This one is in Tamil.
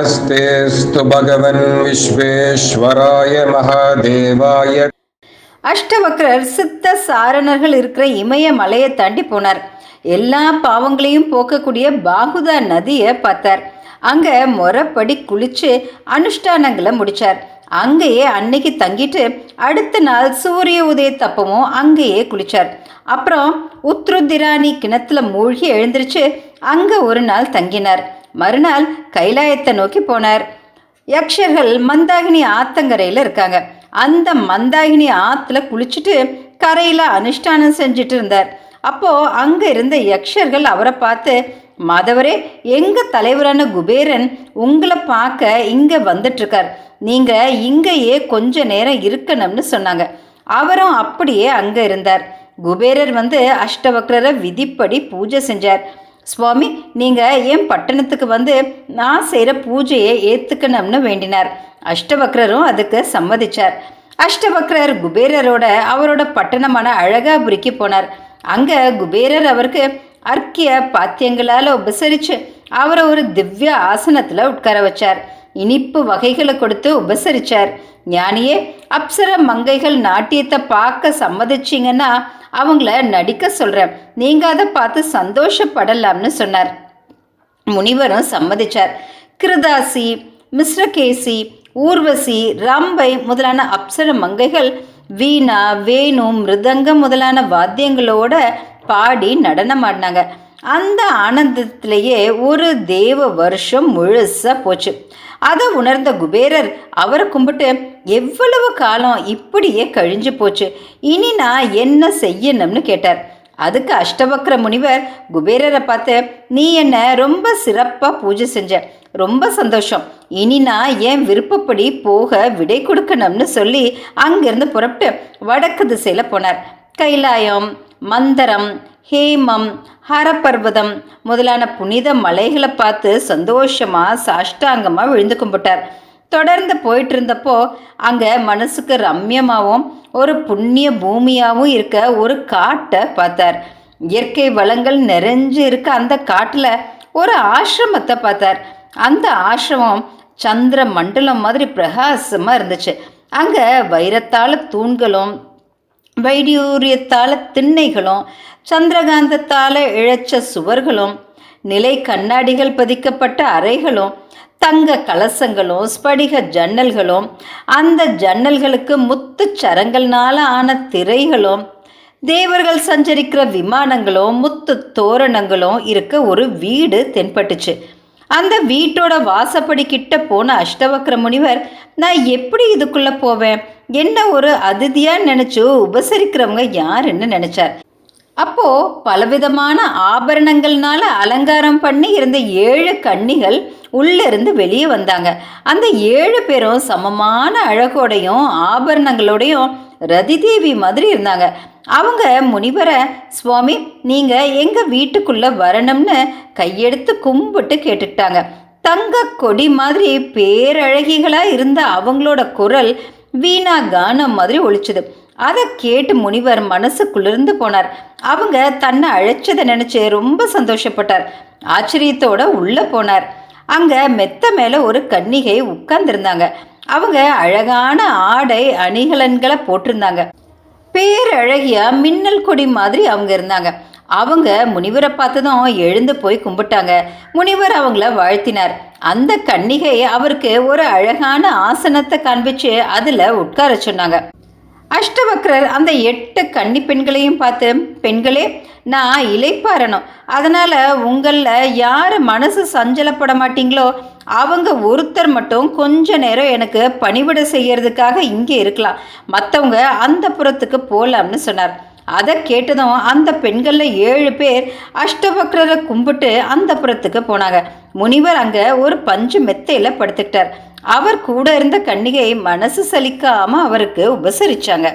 नमस्तेऽस्तु भगवन् विश्वेश्वराय महादेवाय அஷ்டவக்ரர் சித்த சாரணர்கள் இருக்கிற இமய மலையை தாண்டி போனார் எல்லா பாவங்களையும் போக்கக்கூடிய பாகுதா நதியை பார்த்தார் அங்கே முறைப்படி குளிச்சு அனுஷ்டானங்களை முடிச்சார் அங்கேயே அன்னைக்கு தங்கிட்டு அடுத்த நாள் சூரிய உதயத்தப்பமும் அங்கேயே குளிச்சார் அப்புறம் உத்ருதிராணி கிணத்துல மூழ்கி எழுந்திருச்சு அங்கே ஒரு நாள் தங்கினார் மறுநாள் கைலாயத்தை நோக்கி போனார். யக்ஷர்கள் மந்தாகினி ஆத்தங்கரையில் இருக்காங்க. அந்த மந்தாகினி ஆற்றுல குளிச்சுட்டு கரையில் அனுஷ்டானம் செஞ்சுட்டு இருந்தார். அப்போது அங்கே இருந்த யக்ஷர்கள் அவரை பார்த்து மாதவரே எங்கள் தலைவரான குபேரன் உங்களை பார்க்க இங்கே வந்துட்டுருக்கார். நீங்கள் இங்கேயே கொஞ்ச நேரம் இருக்கணும்னு சொன்னாங்க. அவரும் அப்படியே அங்கே இருந்தார். குபேரர் வந்து அஷ்டவக்ரரை விதிப்படி பூஜை செஞ்சார். சுவாமி நீங்கள் என் பட்டணத்துக்கு வந்து நான் செய்கிற பூஜையை ஏற்றுக்கணும்னு வேண்டினார். அஷ்டவக்ரரும் அதுக்கு சம்மதிச்சார். அஷ்டவக்ரர் குபேரரோட அவரோட பட்டணமான அழகாபுரிக்கு போனார். அங்கே குபேரர் அவருக்கு அர்க்கிய பாத்தியங்களால் உபசரித்து அவரை ஒரு திவ்ய ஆசனத்தில் உட்கார வச்சார். இனிப்பு வகைகளை கொடுத்து உபசரித்தார் ஞானியே அப்சர மங்கைகள் நாட்டியத்தை பார்க்க சம்மதிச்சிங்கன்னா அவங்கள நடிக்க சொல்கிறேன் நீங்கள் அதை பார்த்து சந்தோஷப்படலாம்னு சொன்னார். முனிவரும் சம்மதிச்சார். கிருதாசி மிஸ்ரகேசி ஊர்வசி ரம்பை முதலான அப்சர மங்கைகள் வீணா வேணு மிருதங்கம் முதலான வாத்தியங்களோட பாடி நடனமாடினாங்க. அந்த ஆனந்தத்திலேயே ஒரு தேவ வருஷம் முழுசாக போச்சு. அதை உணர்ந்த குபேரர் அவரை கும்பிட்டு எவ்வளவு காலம் இப்படியே கழிஞ்சு போச்சு? இனி நான் என்ன செய்யணும்னு கேட்டார். அதுக்கு அஷ்டவக்ர முனிவர் குபேரரை பார்த்து நீ என்ன ரொம்ப சிறப்பாக பூஜை செஞ்ச. ரொம்ப சந்தோஷம். இனி நான் என் விருப்பப்படி போக விடை கொடுக்கணும்னு சொல்லி அங்கிருந்து புறப்பட்டு வடக்கு திசையில் போனார். கைலாயம் மந்தரம் ஹேமம் ஹரப்பர்வதம் முதலான புனித மலைகளை பார்த்து சந்தோஷமாக சாஷ்டாங்கமாக விழுந்து கும்பிட்டார். தொடர்ந்து போயிட்டு இருந்தப்போ அங்கே மனசுக்கு ரம்யமாகவும் ஒரு புண்ணிய பூமியாகவும் இருக்க ஒரு காட்டை பார்த்தார். இயற்கை வளங்கள் நிறைஞ்சு இருக்க அந்த காட்டில் ஒரு ஆசிரமத்தை பார்த்தார். அந்த ஆசிரமம் சந்திர மண்டலம் மாதிரி பிரகாசமாக இருந்துச்சு. அங்கே வைரத்தால் தூண்களும் வைடியூரியத்தால திண்ணைகளும் சந்திரகாந்தத்தால் இழைச்ச சுவர்களும் நிலை கண்ணாடிகள் பதிக்கப்பட்ட அறைகளும் தங்க கலசங்களும் ஸ்படிக ஜன்னல்களும் அந்த ஜன்னல்களுக்கு முத்து சரங்கள்னால ஆன திரைகளும் தேவர்கள் சஞ்சரிக்கிற விமானங்களும் முத்து தோரணங்களும் இருக்க ஒரு வீடு தென்பட்டுச்சு. அந்த வீட்டோட வாசப்படி கிட்ட போன அஷ்டவக்ர முனிவர் நான் எப்படி இதுக்குள்ளே போவேன்? என்ன ஒரு அதிதியாக நினச்சி உபசரிக்கிறவங்க யாருன்னு நினச்சார். அப்போ பலவிதமான ஆபரணங்கள்னால அலங்காரம் பண்ணி இருந்த ஏழு கன்னிகள் உள்ளிருந்து வெளியே வந்தாங்க. அந்த ஏழு பேரும் சமமான அழகோடையும் ஆபரணங்களோடையும் ரதிதேவி மாதிரி இருந்தாங்க. அவங்க முனிவரை சுவாமி நீங்கள் எங்கள் வீட்டுக்குள்ளே வரணும்னு கையெடுத்து கும்பிட்டு கேட்டுக்கிட்டாங்க. தங்க கொடி மாதிரி பேரழகிகளாக இருந்த அவங்களோட குரல் வீணா கானம் மாதிரி ஒழிச்சுது. அதை கேட்டு முனிவர் மனசு குளிர்ந்து போனார். அவங்க தன்னை அழைச்சதை நினச்சி ரொம்ப சந்தோஷப்பட்டார். ஆச்சரியத்தோட உள்ளே போனார். அங்கே மெத்த மேலே ஒரு கன்னிகை உட்கார்ந்துருந்தாங்க. அவங்க அழகான ஆடை அணிகலன்களை போட்டிருந்தாங்க. பேரழகியா மின்னல் கொடி மாதிரி அவங்க இருந்தாங்க. அவங்க முனிவரை பார்த்ததும் எழுந்து போய் கும்பிட்டாங்க. முனிவர் அவங்கள வாழ்த்தினார். அந்த கன்னிகை அவருக்கு ஒரு அழகான ஆசனத்தை காண்பிச்சு அதில் உட்கார சொன்னாங்க. அஷ்டவக்ரர் அந்த எட்டு கன்னி பெண்களையும் பார்த்து பெண்களே நான் இலைப்பாறணும் அதனால் உங்களில் யார் மனசு சஞ்சலப்பட மாட்டீங்களோ அவங்க ஒருத்தர் மட்டும் கொஞ்ச நேரம் எனக்கு பணிவிட செய்யறதுக்காக இங்கே இருக்கலாம். மற்றவங்க அந்த புறத்துக்கு போகலாம்னு சொன்னார். அதை கேட்டதும் அந்த பெண்களில் ஏழு பேர் அஷ்டபக்ரரை கும்பிட்டு அந்த புறத்துக்கு போனாங்க. முனிவர் அங்கே ஒரு பஞ்சு மெத்தையில் படுத்துக்கிட்டார். அவர் கூட இருந்த கன்னிகை மனசு சலிக்காமல் அவருக்கு உபசரிச்சாங்க.